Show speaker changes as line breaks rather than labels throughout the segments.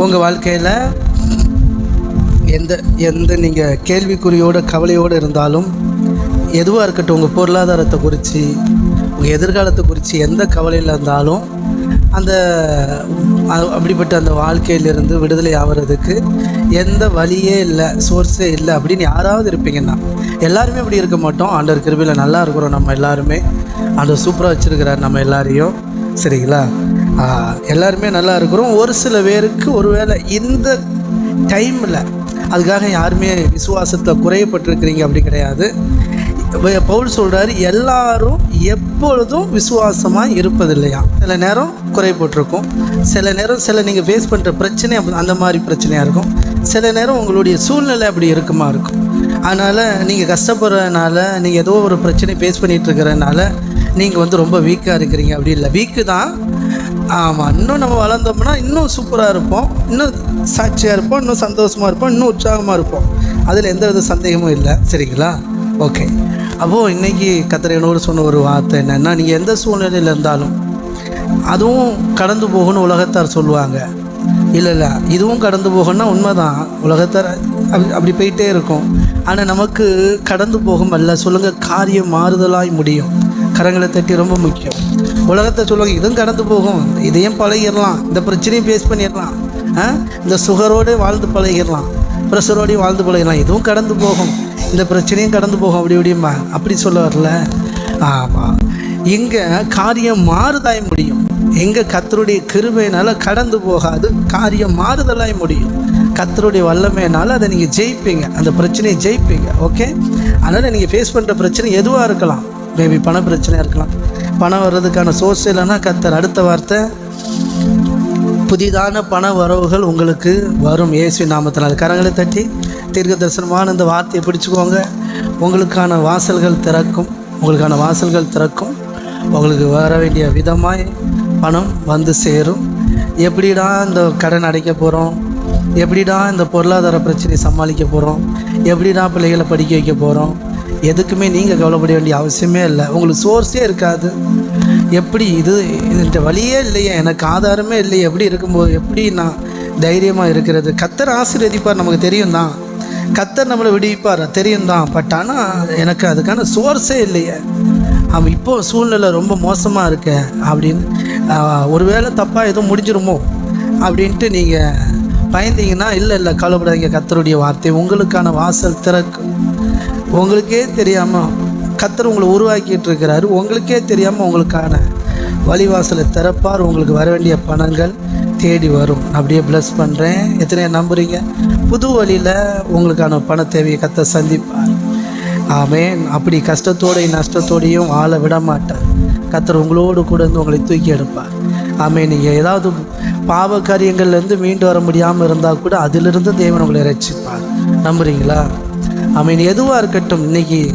உங்கள் வாழ்க்கையில் எந்த எந்த நீங்கள் கேள்விக்குறியோட கவலையோடு இருந்தாலும் எதுவாக இருக்கட்டும் உங்கள் பொருளாதாரத்தை குறித்து உங்கள் எதிர்காலத்தை குறித்து எந்த கவலையில் இருந்தாலும் அந்த அப்படிப்பட்ட அந்த வாழ்க்கையிலிருந்து விடுதலை ஆகிறதுக்கு எந்த வழியே இல்லை சோர்ஸே இல்லை அப்படின்னு யாராவது இருப்பீங்கன்னா எல்லாருமே இப்படி இருக்க மாட்டோம். ஆண்டவர் கிருபியில் நல்லா இருக்கிறோம் நம்ம எல்லாருமே. ஆண்டவர் சூப்பராக வச்சுருக்கிறார் நம்ம எல்லாரையும். சரிங்களா? எல்லாருமே நல்லா இருக்கிறோம். ஒரு சில பேருக்கு ஒருவேளை இந்த டைமில் அதுக்காக யாருமே விசுவாசத்தில் குறையப்பட்டிருக்கிறீங்க அப்படி கிடையாது. பவுல் சொல்கிறாரு எல்லாரும் எப்பொழுதும் விசுவாசமாக இருப்பதில்லையா? சில நேரம் குறைபட்டிருக்கும் சில நேரம் சில நீங்கள் ஃபேஸ் பண்ணுற பிரச்சனை அந்த மாதிரி பிரச்சனையாக இருக்கும். சில நேரம் உங்களுடைய சூழ்நிலை அப்படி இருக்குமா இருக்கும். அதனால் நீங்கள் கஷ்டப்படுறதுனால நீங்கள் ஏதோ ஒரு பிரச்சனை ஃபேஸ் பண்ணிகிட்டு இருக்கிறதுனால நீங்கள் வந்து ரொம்ப வீக்காக இருக்கிறீங்க. அப்படி இல்லை. வீக்கு தான். ஆமாம் இன்னும் நம்ம வளர்ந்தோம்னா இன்னும் சூப்பராக இருப்போம். இன்னும் சாட்சியாக இருப்போம் இன்னும் சந்தோஷமாக இருப்போம் இன்னும் உற்சாகமாக இருப்போம். அதில் எந்த வித சந்தேகமும் இல்லை சரிங்களா? ஓகே. அப்போது இன்றைக்கி கத்திரையனோடு சொன்ன ஒரு வார்த்தை என்னென்னா நீங்கள் எந்த சூழ்நிலையில் இருந்தாலும் அதுவும் கடந்து போகணும்னு உலகத்தார் சொல்லுவாங்க. இல்லை இல்லை இதுவும் கடந்து போகணும்னா உண்மைதான். உலகத்தார் அப்படி அப்படி போயிட்டே இருக்கும். ஆனால் நமக்கு கடந்து போகும் அல்ல. சொல்லுங்கள் காரியம் மாறுதலாய் முடியும். கரங்களை தட்டி ரொம்ப முக்கியம். உலகத்தை சொல்லுவாங்க இதுவும் கடந்து போகும். இதையும் பழகிடலாம். இந்த பிரச்சனையும் ஃபேஸ் பண்ணிடலாம். ஆ? இந்த சுகரோடு வாழ்ந்து பழகிடலாம். ப்ரெஷரோடையும் வாழ்ந்து பழகிடலாம். இதுவும் கடந்து போகும். இந்த பிரச்சனையும் கடந்து போகும். அப்படி இப்படிம்பா அப்படி சொல்ல வரல. ஆமாம் இங்கே காரியம் மாறுதாய் முடியும். எங்கே கத்தருடைய கிருபையினால் கடந்து போகாது காரியம் மாறுதலாய் முடியும். கத்தருடைய வல்லமையினால அதை நீங்கள் ஜெயிப்பீங்க. அந்த பிரச்சனையை ஜெயிப்பீங்க. ஓகே? அதனால் நீங்கள் ஃபேஸ் பண்ணுற பிரச்சனை எதுவாக இருக்கலாம். மேபி பண பிரச்சனையாக இருக்கலாம். பணம் வர்றதுக்கான சோர்ஸ் இல்லைன்னா கத்தர் அடுத்த வார்த்தை புதிதான பண வரவுகள் உங்களுக்கு வரும். இயேசு நாமத்தினால் கரங்களை தட்டி தீர்க்க தரிசனமான இந்த வார்த்தையை பிடிச்சிக்கோங்க. உங்களுக்கான வாசல்கள் திறக்கும். உங்களுக்கான வாசல்கள் திறக்கும். உங்களுக்கு வர வேண்டிய விதமாய் பணம் வந்து சேரும். எப்படிடா இந்த கடன் அடைக்க போகிறோம் எப்படிடா இந்த பொருளாதார பிரச்சனையை சமாளிக்க போகிறோம் எப்படிடா பிள்ளைகளை படிக்க வைக்க போகிறோம் எதுக்குமே நீங்கள் கவலைப்பட வேண்டிய அவசியமே இல்லை. உங்களுக்கு சோர்ஸே இருக்காது. எப்படி இது இதுன்ற வழியே இல்லையே. எனக்கு ஆதாரமே இல்லையே. எப்படி இருக்கும்போது எப்படி நான் தைரியமாக இருக்கிறது? கத்தர் ஆசீர்வதிப்பார் நமக்கு தெரியும் தான். கத்தர் நம்மளை விடுவிப்பார் தெரியும் தான். பட் ஆனால் எனக்கு அதுக்கான சோர்ஸே இல்லையே. அவன் இப்போது சூழ்நிலை ரொம்ப மோசமாக இருக்க அப்படின்னு ஒருவேளை தப்பாக எதுவும் முடிஞ்சிருமோ அப்படின்ட்டு நீங்கள் பயந்தீங்கன்னா இல்லை இல்லை கவலைப்படாதீங்க. கத்தருடைய வார்த்தை உங்களுக்கான வாசல் திறக்கும். உங்களுக்கே தெரியாமல் கத்தர் உங்களை உருவாக்கிட்டு இருக்கிறாரு உங்களுக்கே தெரியாமல் உங்களுக்கான வழிவாசலை திறப்பார். உங்களுக்கு வர வேண்டிய பணங்கள் தேடி வரும். அப்படியே ப்ளஸ் பண்ணுறேன் எத்தனையோ நம்புறீங்க. புது வழியில் உங்களுக்கான பண தேவையை கத்த சந்திப்பார். ஆமேன். அப்படி கஷ்டத்தோடையும் நஷ்டத்தோடையும் ஆள விட மாட்டார் கத்தர் உங்களோடு கூட இருந்து உங்களை தூக்கி எடுப்பார். ஆமே நீங்கள் ஏதாவது பாவ காரியங்கள்லேருந்து மீண்டு வர முடியாமல் இருந்தால் கூட அதிலிருந்து தேவன் உங்களை ரசிப்பார் நம்புறீங்களா? மீன் எதுவாக இருக்கட்டும் இன்றைக்கி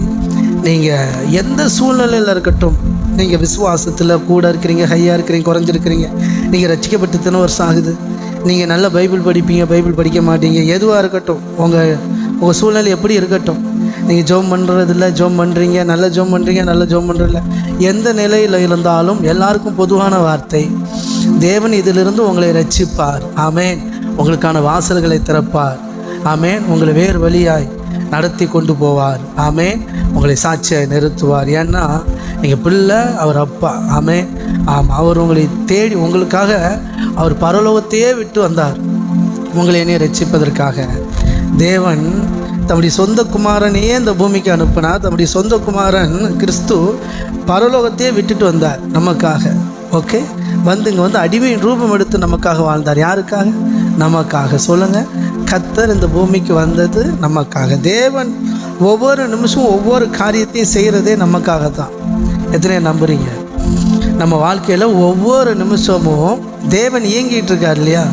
நீங்கள் எந்த சூழ்நிலையில் இருக்கட்டும் நீங்கள் விசுவாசத்தில் கூட இருக்கிறீங்க ஹையாக இருக்கிறீங்க குறைஞ்சிருக்கிறீங்க நீங்கள் ரசிக்கப்பட்டு இத்தனை வருஷம் ஆகுது? நீங்கள் நல்ல பைபிள் படிப்பீங்க பைபிள் படிக்க மாட்டீங்க எதுவாக இருக்கட்டும் உங்கள் உங்கள் சூழ்நிலை எப்படி இருக்கட்டும் நீங்கள் ஜோம் பண்ணுறதில்ல ஜோம் பண்ணுறீங்க நல்ல ஜோம் பண்ணுறீங்க நல்ல ஜோம் பண்ணுறதில்ல எந்த நிலையில் இருந்தாலும் எல்லாருக்கும் பொதுவான வார்த்தை தேவன் இதிலிருந்து உங்களை ரட்சிப்பார். ஆமேன். உங்களுக்கான வாசல்களை திறப்பார். ஆமேன். உங்களை வேறு வழியாய் நடத்தி கொண்டு போவார். ஆமே உங்களை சாட்சியை நிறுத்துவார். ஏன்னா நீங்கள் பிள்ளை அவர் அப்பா. ஆமே ஆம் அவர் உங்களை தேடி உங்களுக்காக அவர் பரலோகத்தையே விட்டு வந்தார். உங்களை என்னை ரட்சிப்பதற்காக. தேவன் தம்முடைய சொந்த குமாரனையே இந்த பூமிக்கு அனுப்பினார். தம்முடைய சொந்த குமாரன் கிறிஸ்து பரலோகத்தையே விட்டுட்டு வந்தார் நமக்காக. ஓகே? வந்து இங்கே வந்து அடிமையின் ரூபம் எடுத்து நமக்காக வாழ்ந்தார். யாருக்காக? நமக்காக. சொல்லுங்கள் கத்தர் இந்த பூமிக்கு வந்தது நமக்காக. தேவன் ஒவ்வொரு நிமிஷமும் ஒவ்வொரு காரியத்தையும் செய்கிறதே நமக்காக தான் எத்தனை நம்புறீங்க? நம்ம வாழ்க்கையில் ஒவ்வொரு நிமிஷமும் தேவன் இயங்கிட்டு இருக்கார் இல்லையா?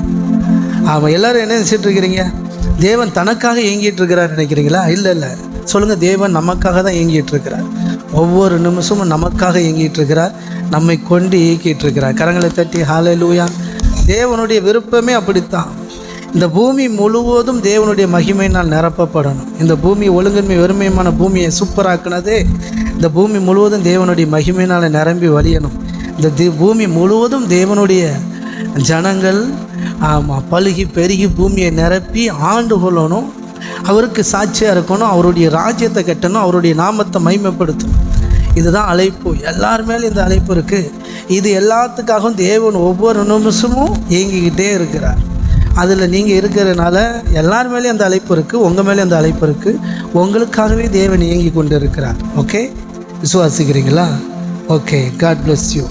அவன் எல்லாரும் என்ன நினச்சிட்டு இருக்கிறீங்க? தேவன் தனக்காக இயங்கிட்டு இருக்கிறார் நினைக்கிறீங்களா? இல்லை இல்லை. சொல்லுங்கள் தேவன் நமக்காக தான் இயங்கிட்டு இருக்கிறார். ஒவ்வொரு நிமிஷமும் நமக்காக இயங்கிட்டு இருக்கிறார். நம்மை கொண்டு இயக்கிட்டு இருக்கிறார். கரங்களை தட்டி ஹாலே லூயா தேவனுடைய விருப்பமே அப்படித்தான். இந்த பூமி முழுவதும் தேவனுடைய மகிமையினால் நிரப்பப்படணும். இந்த பூமி ஒழுங்கின்மை வெறுமையுமான பூமியை சூப்பராக்குனதே இந்த பூமி முழுவதும் தேவனுடைய மகிமையினால் நிரம்பி வழியணும். இந்த தி பூமி முழுவதும் தேவனுடைய ஜனங்கள் ஆமாம் பழுகி பெருகி பூமியை நிரப்பி ஆண்டு கொள்ளணும். அவருக்கு சாட்சியாக இருக்கணும் அவருடைய ராஜ்யத்தை கட்டணும் அவருடைய நாமத்தை மைமைப்படுத்தணும் இதுதான் அழைப்பு. எல்லார் மேலும் இந்த அழைப்பு இருக்குது இது எல்லாத்துக்காகவும் தேவன் ஒவ்வொரு நிமிஷமும் இயங்கிக்கிட்டே இருக்கிறார். அதில் நீங்கள் இருக்கிறதுனால எல்லார் மேலேயும் அந்த அழைப்பு இருக்குது உங்கள் மேலே அந்த அழைப்பு இருக்குது உங்களுக்காகவே தேவன் இயங்கி கொண்டு இருக்கிறார் ஓகே விசுவாசிக்கிறீங்களா? Okay God bless you